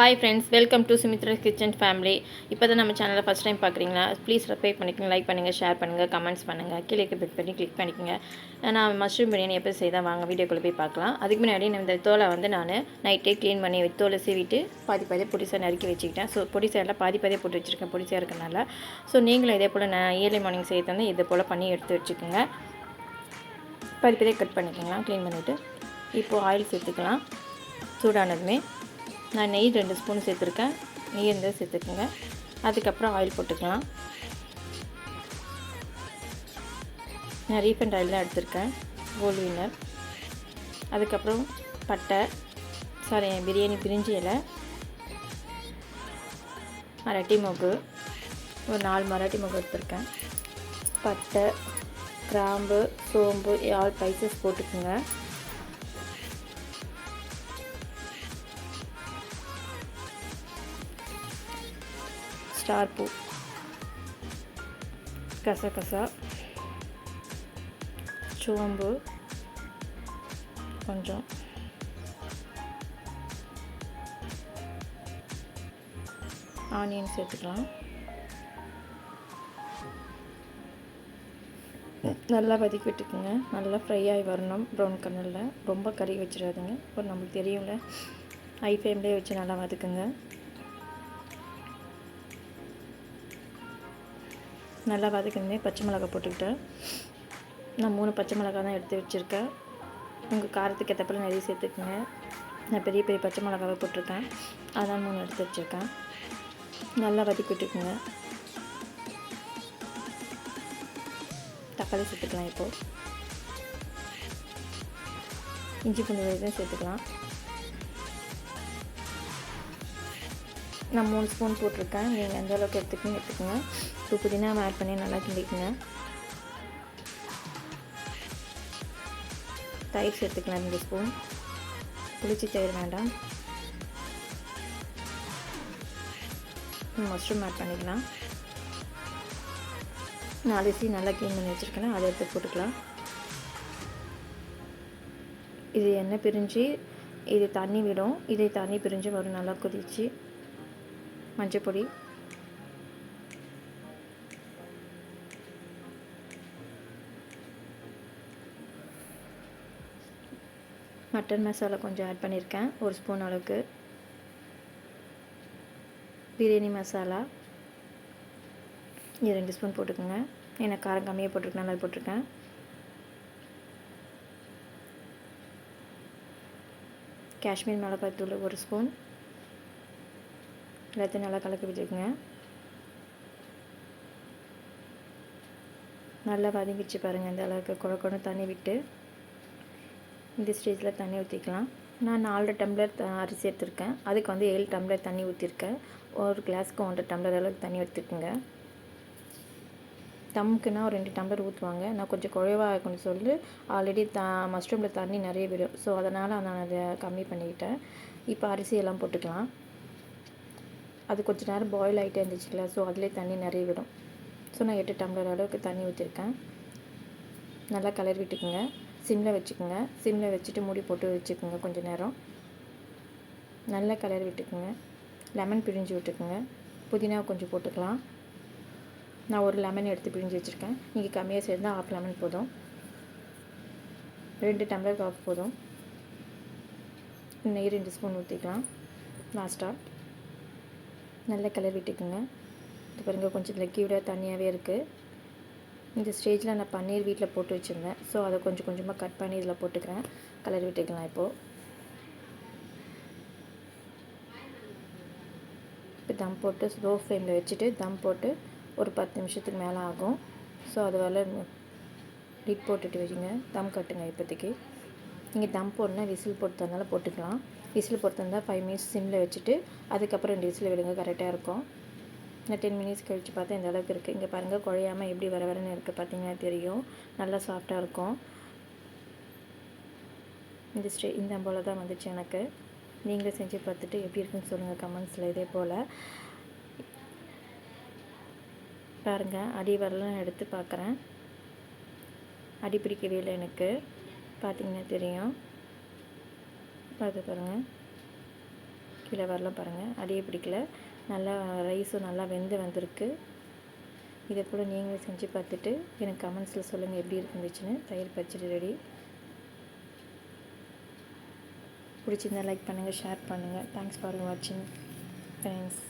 Hi friends welcome to Sumithra kitchen family இப்போ தான் நம்ம சேனலை ஃபஸ்ட் டைம் பார்க்குறீங்களா? ப்ளீஸ் சப்ஸ்கிரைப் பண்ணிக்கோங்க லைக் பண்ணுங்கள் ஷேர் பண்ணுங்கள் கமெண்ட்ஸ் பண்ணுங்கள் கீழே பிக் பண்ணி கிளிக் பண்ணிக்கோங்க. நான் மஷ்ரூம் பிரியாணி எப்படி செய்தால் வாங்க வீடியோக்குள்ளே போய் பார்க்கலாம். அதுக்கு முன்னாடி நான் இந்த தோலை வந்து நான் நைட்டே க்ளீன் பண்ணி தோலை சீவிட்டு பாதி பாதியாக பொடிசாக நறுக்கி வச்சுக்கிட்டேன். ஸோ பொடிசாக பாதி பாதியாக போட்டு வச்சுருக்கேன் பொடிசாக இருக்கனால ஸோ நீங்களும் இதே போல் நான் இயர்லி மார்னிங் செய்ய தந்து இதே போல் பண்ணி எடுத்து வச்சுக்கோங்க. பாதி பாதியாக கட் பண்ணிக்கலாம் க்ளீன் பண்ணிவிட்டு இப்போது ஆயில் சேர்த்துக்கலாம். சூடானதுமே. நான் நெய் ரெண்டு ஸ்பூன் சேர்த்துருக்கேன். நெய் இருந்தால் சேர்த்துக்குங்க. அதுக்கப்புறம் ஆயில் போட்டுக்கலாம். நான் ரீஃபண்ட் ஆயில் தான் எடுத்திருக்கேன். கோல்டு வின்னர் அதுக்கப்புறம் பட்டை சாரி பிரியாணி பிரிஞ்சி இலை மராட்டி மொகு ஒரு நாலு மராட்டி மொகு எடுத்திருக்கேன். பட்டை கிராம்பு சோம்பு ஆல் ஸ்பைசஸ் போட்டுக்கோங்க. ஸ்டார் பூ கசகசா சோம்பு கொஞ்சம். ஆனியன் சேர்த்துக்கலாம். நல்லா வதக்கி விட்டுக்குங்க. நல்லா ஃப்ரை ஆகி வரணும். ப்ரௌன் கலரில் ரொம்ப கறி வச்சிடாதுங்க. இப்போ நம்மளுக்கு தெரியும்ல. ஹை ஃப்ளேம்லேயே வச்சு நல்லா வதக்குங்க. நல்லா வதக்கினே பச்சை மிளகா போட்டுக்கிட்டேன். நான் மூணு பச்சை மிளகா தான் எடுத்து வச்சுருக்கேன். உங்கள் காரத்துக்கு ஏற்றப்பல நிறைய சேர்த்துக்குங்க. நான் பெரிய பெரிய பச்சை மிளகாவை போட்டிருக்கேன். அதான் மூணு எடுத்து வச்சுருக்கேன். நல்லா வதக்கி விட்டுக்குங்க. தக்காளி சேர்த்துக்கலாம் இப்போது இஞ்சி பூண்டு விதையும் சேர்த்துக்கலாம். நான் மூணு ஸ்பூன் போட்டிருக்கேன். நீங்கள் எந்த அளவுக்கு எடுத்துக்கணும் எடுத்துக்கோங்க. ஸோ புதினா ஆட் பண்ணி நல்லா கிண்டிக்குங்க. தயிர் சேர்த்துக்கலாம் ரெண்டு ஸ்பூன். புளிச்சி தயிர் வேண்டாம். மஷ்ரூம் ஆட் பண்ணிக்கலாம். நான் சி நல்லா க்ளீன் பண்ணி வச்சுருக்கேன். அதை எடுத்து போட்டுக்கலாம். இது எண்ணெய் பிரிஞ்சு இது தண்ணி விடும். இது தண்ணி பிரிஞ்சு வரும். நல்லா கொதிச்சு. மஞ்சப்பொடி. மட்டன் மசாலா கொஞ்சம் ஆட் பண்ணியிருக்கேன் ஒரு ஸ்பூன் அளவுக்கு. பிரியாணி மசாலா. இது ரெண்டு ஸ்பூன் போட்டுக்கோங்க. ஏன்னா காரம் கம்மியாக போட்டிருக்கேன் அது போட்டிருக்கேன். காஷ்மீர் மிளகாய் தூள் ஒரு ஸ்பூன் எல்லாத்தையும் நல்லா கலக்கி வச்சுக்கோங்க. நல்லா வதங்கிச்சு பாருங்கள் இந்த அளவுக்கு. குழ தண்ணி விட்டு இந்த ஸ்டேஜில் தண்ணி ஊற்றிக்கலாம் நான் நாலு டம்ளர் அரிசி எடுத்திருக்கேன். அதுக்கு வந்து ஏழு டம்ளர் தண்ணி ஊற்றிருக்கேன் ஒரு கிளாஸ்க்கு ஒன்றரை டம்ளர் அளவுக்கு தண்ணி எடுத்துக்கோங்க. தம்முக்குன்னா ஒரு ரெண்டு டம்ளர் ஊற்றுவாங்க நான் கொஞ்சம் குறைவாக இருக்குன்னு சொல்லி ஆல்ரெடி த மஷ்ரூமில் தண்ணி நிறைய விடும். ஸோ அதனால் நான் அதை கம்மி பண்ணிக்கிட்டேன். இப்போ அரிசி எல்லாம் போட்டுக்கலாம். அது கொஞ்சம் நேரம் பாயில் ஆகிட்டே இருந்துச்சுங்களா ஸோ அதிலே தண்ணி நிறைய விடும். ஸோ நான் எட்டு டம்ளர் அளவுக்கு தண்ணி ஊற்றிருக்கேன் நல்லா கலர் விட்டுக்குங்க. சிம்மில் வச்சுக்கோங்க. சிம்மில் வச்சுட்டு மூடி போட்டு வச்சுக்கோங்க கொஞ்சம் நேரம். நல்லா கலர் விட்டுக்குங்க. லெமன் பிழிஞ்சு விட்டுக்குங்க. புதினா கொஞ்சம் போட்டுக்கலாம். நான் ஒரு லெமன் எடுத்து பிழிஞ்சு வச்சுருக்கேன். நீங்கள் கம்மியாக சேர்ந்தால் ஆஃப் லெமன் போதும். ரெண்டு டம்ளர் ஆஃப் போதும். நெய் ரெண்டு ஸ்பூன் ஊற்றிக்கலாம் லாஸ்ட்டாக நல்ல கலர் விட்டுக்குங்க. இது பாருங்கள் கொஞ்சம் லெக்கியோட தனியாகவே இருக்குது இந்த ஸ்டேஜில் நான் பன்னீர் வீட்டில் போட்டு வச்சுருந்தேன். ஸோ அதை கொஞ்சம் கொஞ்சமாக கட் பண்ணி இதில் போட்டுக்கிறேன். கலர் விட்டுக்கலாம் இப்போது இப்போ தம் போட்டு ஸ்லோ ஃப்ளேமில் வச்சுட்டு தம் போட்டு ஒரு பத்து நிமிஷத்துக்கு மேலே ஆகும். ஸோ அது வர லிட் போட்டுட்டு வச்சுங்க. தம் கட்டுங்க இப்போதைக்கு. நீங்கள் தம் போடணும் விசில் போட்டதுனால போட்டுக்கலாம். விசில் பொறுத்திருந்தால் ஃபைவ் மினிட்ஸ் சிம்மில் வச்சுட்டு அதுக்கப்புறம் ரெண்டு விசில் விடுங்க கரெக்டாக இருக்கும். இந்த டென் மினிட்ஸ் கழித்து பார்த்தா இந்த அளவுக்கு இருக்குது இங்கே பாருங்கள் குழையாமல் எப்படி வர வரன்னு இருக்குது பார்த்தீங்கன்னா தெரியும். நல்லா சாஃப்டாக இருக்கும். இந்த ஸ்டே இந்த போல் தான் வந்துச்சு எனக்கு. நீங்களே செஞ்சு பார்த்துட்டு எப்படி இருக்குன்னு சொல்லுங்கள் கமெண்ட்ஸில் இதே போல். பாருங்கள் அடி வரலாம் எடுத்து பார்க்குறேன். அடி பிடிக்கவே இல்லை எனக்கு. பார்த்தீங்கன்னா தெரியும். பார்த்து பாருங்கள் கீழே வரலாம் பாருங்கள் அடியே பிடிக்கல. நல்லா ரைஸும் நல்லா வெந்து வந்திருக்கு. இதை கூட நீங்களும் செஞ்சு பார்த்துட்டு எனக்கு கமெண்ட்ஸில் சொல்லுங்கள் எப்படி இருந்துச்சுன்னு. தயிர் பச்சடி ரெடி பிடிச்சிருந்தா லைக் பண்ணுங்கள் ஷேர் பண்ணுங்கள் தேங்க்ஸ் ஃபார் வாட்சிங் ஃப்ரெண்ட்ஸ்